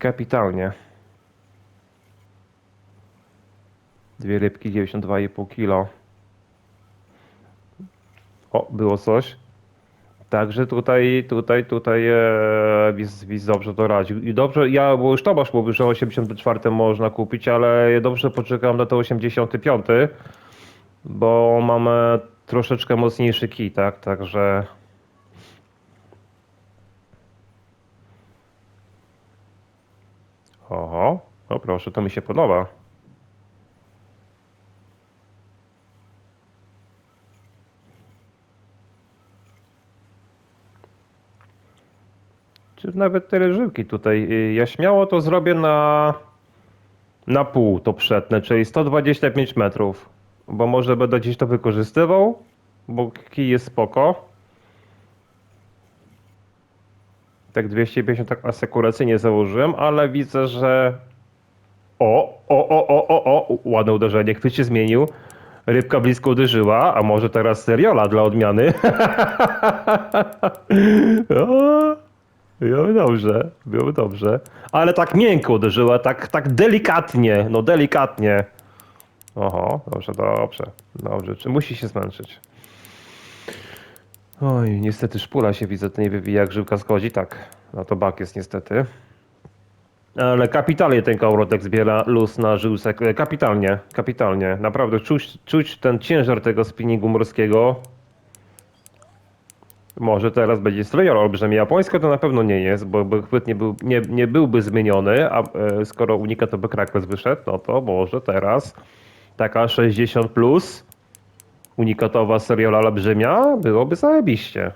Kapitalnie. Dwie rybki, 92,5 kg. O, było coś. Także tutaj, tutaj, tutaj e, Wiz, Wiz dobrze doradził. I dobrze, ja, bo już Tomasz mówił, że 84 można kupić, ale ja dobrze poczekam na to 85, bo mamy troszeczkę mocniejszy kij, tak? Także Oho, o proszę, to mi się podoba. Czy nawet te leżyłki tutaj, y, ja śmiało to zrobię na, na pół to przetnę, czyli 125 metrów, bo może będę gdzieś to wykorzystywał, bo kij jest spoko. Tak 250 tak asekuracyjnie założyłem, ale widzę, że o, o, o, o, o, o, ładne uderzenie, chwyt się zmienił. Rybka blisko uderzyła, a może teraz seriola dla odmiany. o, było dobrze, było dobrze. Ale tak miękko uderzyła, tak, tak delikatnie, no delikatnie. Oho, dobrze, dobrze, dobrze. Czy musi się zmęczyć? Oj, niestety szpula się widzę, nie wywija jak żyłka schodzi, tak. No to bak jest niestety. Ale kapitalnie ten kołrotek zbiera luz na żyłsek. E, Kapitalnie, kapitalnie. Naprawdę czuć, czuć ten ciężar tego spinningu morskiego. Może teraz będzie strojor olbrzymi. Japońska to na pewno nie jest, bo chwyt nie, był, nie, nie byłby zmieniony, a e, skoro unika to by krakles wyszedł, no to może teraz taka 60 plus unikatowa seriola olbrzymia byłoby zajebiście.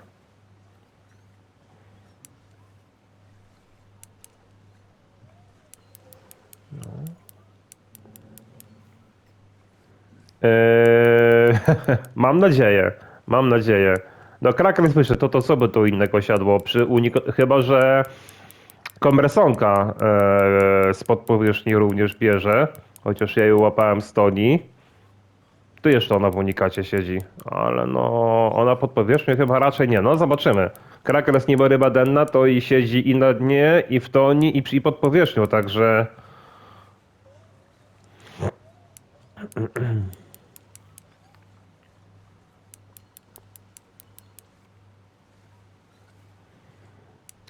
Eee, mam nadzieję, mam nadzieję. No Kraken słyszę, to to co by tu innego siadło, przy uniko- chyba że kompresonka eee, spod powierzchni również bierze, chociaż ja ją łapałem z Toni. Tu jeszcze ona w unikacie siedzi, ale no ona pod powierzchnią chyba raczej nie, no zobaczymy. Kraken jest niby ryba denna, to i siedzi i na dnie, i w Toni, i, i pod powierzchnią, także...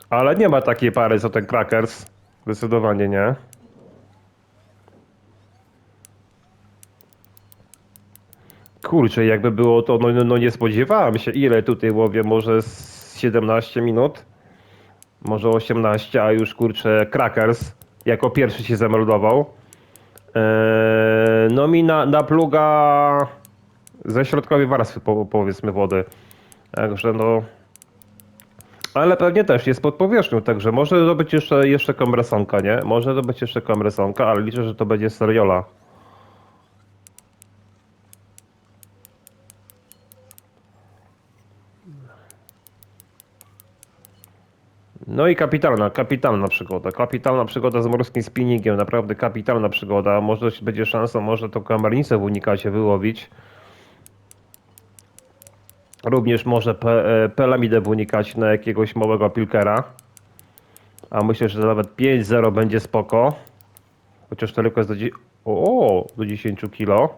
Ale nie ma takiej pary co ten Crackers. Zdecydowanie nie. Kurczę, jakby było to, no, no, no nie spodziewałem się, ile tutaj łowię, może z 17 minut, może 18, a już kurczę Crackers jako pierwszy się zameldował. Eee, no mi na, na pluga ze środkowej warstwy po, powiedzmy wody. Także no... Ale pewnie też jest pod powierzchnią, także może to być jeszcze, jeszcze kompresonka, nie? Może to być jeszcze kompresonka, ale liczę, że to będzie seriola. No i kapitalna, kapitalna przygoda. Kapitalna przygoda z morskim spinningiem, naprawdę kapitalna przygoda. Może będzie szansa, może tą kamernicę w unikacie wyłowić. Również może pe, e, pelamidę w unikacie na jakiegoś małego pilkera. A myślę, że nawet 5-0 będzie spoko. Chociaż tylko jest do, o, do 10 kg.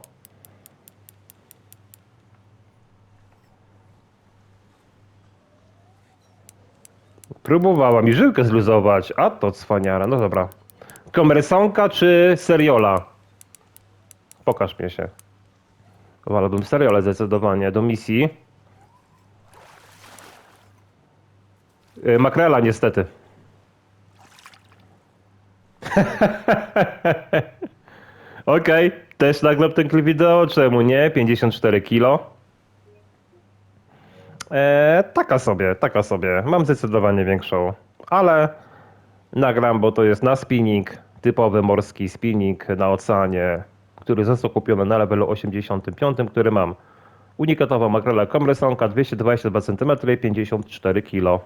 Próbowała mi żyłkę zluzować, a to cwaniara. No dobra. Komresonka czy seriola? Pokaż mnie się. Wolałbym seriolę zdecydowanie do misji. Yy, Makrela niestety. Okej, też nagląd ten klip wideo, czemu nie? 54 kilo. Eee, taka sobie, taka sobie. Mam zdecydowanie większą, ale nagram, bo to jest na spinning, typowy morski spinning na oceanie, który został kupiony na levelu 85, który mam. Unikatowa makrela komresonka 222 cm, 54 kg.